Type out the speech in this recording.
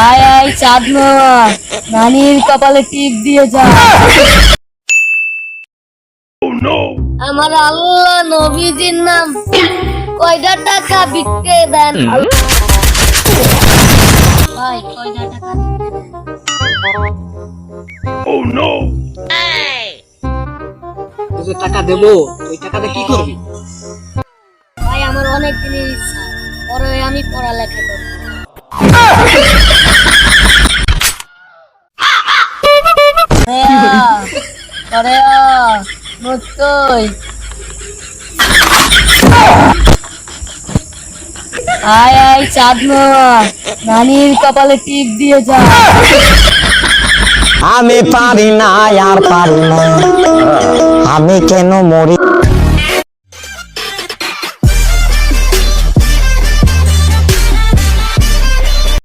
আয় আয় চাঁদ মামা নানির কপালে টিপ দিয়ে যা। আমার আল্লাহ নবীজির নাম। কয়টা টাকা বিক্রে দেন? ভাই কয়টা টাকা দেবো ওই টাকাটা কি করবি? ভাই আমার অনেক দিনের ইচ্ছা। পরে আমি পড়ালেখা করব। আয় আয় চাঁদ মামা নানির কপালে টিপ দিয়ে যা। আমি পারি না, আর পারি না। আমি কেন মরি?